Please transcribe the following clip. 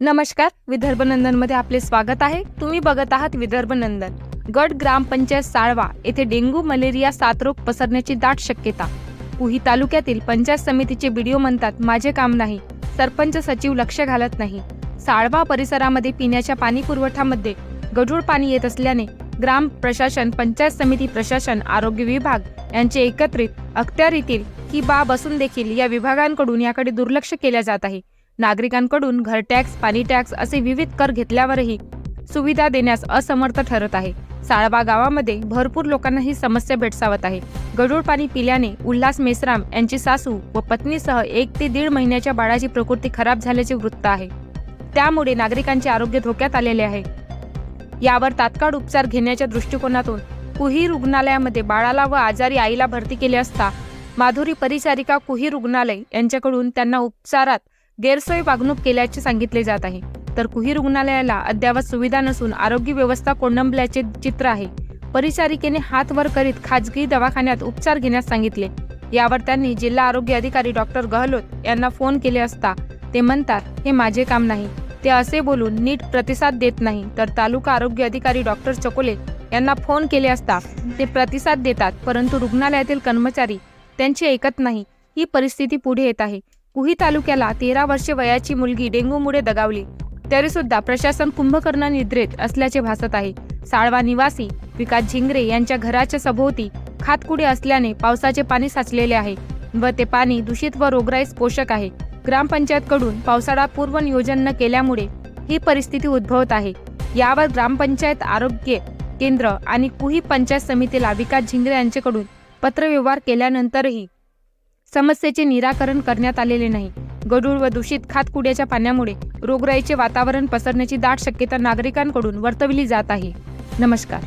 नमस्कार विदर्भ नंदनमध्ये आपले स्वागत आहे. तुम्ही बघत आहात विदर्भ नंदन. गड ग्रामपंचायत साळवा येथे डेंग्यू मलेरिया साथरोग पसरण्याची दाट शक्यता. उही तालुक्यातील पंचायत समितीचे बीडीओ म्हणतात माझे काम नाही. सरपंच सचिव लक्ष घालत नाही. साळवा परिसरामध्ये पिण्याच्या पाणी पुरवठ्यामध्ये गढूळ पाणी येत असल्याने ग्राम प्रशासन पंचायत समिती प्रशासन आरोग्य विभाग यांचे एकत्रित अखत्यारीतील ही बाब असून देखील या विभागांकडून याकडे दुर्लक्ष केल्या जात आहे. नागरिकांकडून घर टॅक्स पाणी टॅक्स असे विविध कर घेतल्यावरही सुविधा देण्यास असमर्थ ठरत आहे. साळबा गावामध्ये भरपूर लोकांना ही समस्या भेडसावत आहे. गडूळ पाणी पिल्याने उल्हास मेसराम यांची सासू व पत्नीसह एक ते दीड महिन्याच्या बाळाची प्रकृती खराब झाल्याचे वृत्त आहे. त्यामुळे नागरिकांचे आरोग्य धोक्यात आलेले आहे. यावर तात्काळ उपचार घेण्याच्या दृष्टिकोनातून कुही रुग्णालयामध्ये बाळाला व आजारी आईला भरती केले असता माधुरी परिचारिका कुही रुग्णालय यांच्याकडून त्यांना उपचारात गैरसोय वागणूक केल्याचे सांगितले जात आहे. तर कुही रुग्णालयाला अद्यावत सुविधा नसून आरोग्य व्यवस्था कोंडंबल्याचे चित्र आहे. परिचारिकेने हात वर करीत खाजगी दवाखान्यात उपचार घेण्यास सांगितले. यावर त्यांनी जिल्हा आरोग्य अधिकारी डॉक्टर गहलोत यांना फोन केले असता ते म्हणतात हे माझे काम नाही. ते असे बोलून नीट प्रतिसाद देत नाही तर तालुका आरोग्य अधिकारी डॉक्टर चकोले यांना फोन केले असता ते प्रतिसाद देतात परंतु रुग्णालयातील कर्मचारी त्यांचे ऐकत नाही. ही परिस्थिती पुढे येत आहे. कुही तालुक्याला तेरा वर्षे वयाची मुलगी डेंग्यूमुळे दगावली. तरी सुद्धा प्रशासन कुंभकर्ण निद्रेत असल्याचे भासत आहे. साळवा निवासी विकास झिंगरे यांच्या घराच्या सभोवती खातकुडे असल्याने पावसाचे पाणी साचलेले आहे व ते पाणी दूषित व रोगराईस पोषक आहे. ग्रामपंचायतकडून पावसाळा पूर्व नियोजन न केल्यामुळे ही परिस्थिती उद्भवत आहे. यावर ग्रामपंचायत आरोग्य केंद्र आणि कुही पंचायत समितीला विकास झिंगरे यांच्याकडून पत्रव्यवहार केल्यानंतरही समस्येचे निराकरण करण्यात आलेले नाही. गढूळ व दूषित खातकुड्याच्या पाण्यामुळे रोगराईचे वातावरण पसरण्याची दाट शक्यता नागरिकांकडून वर्तविली जात आहे. नमस्कार.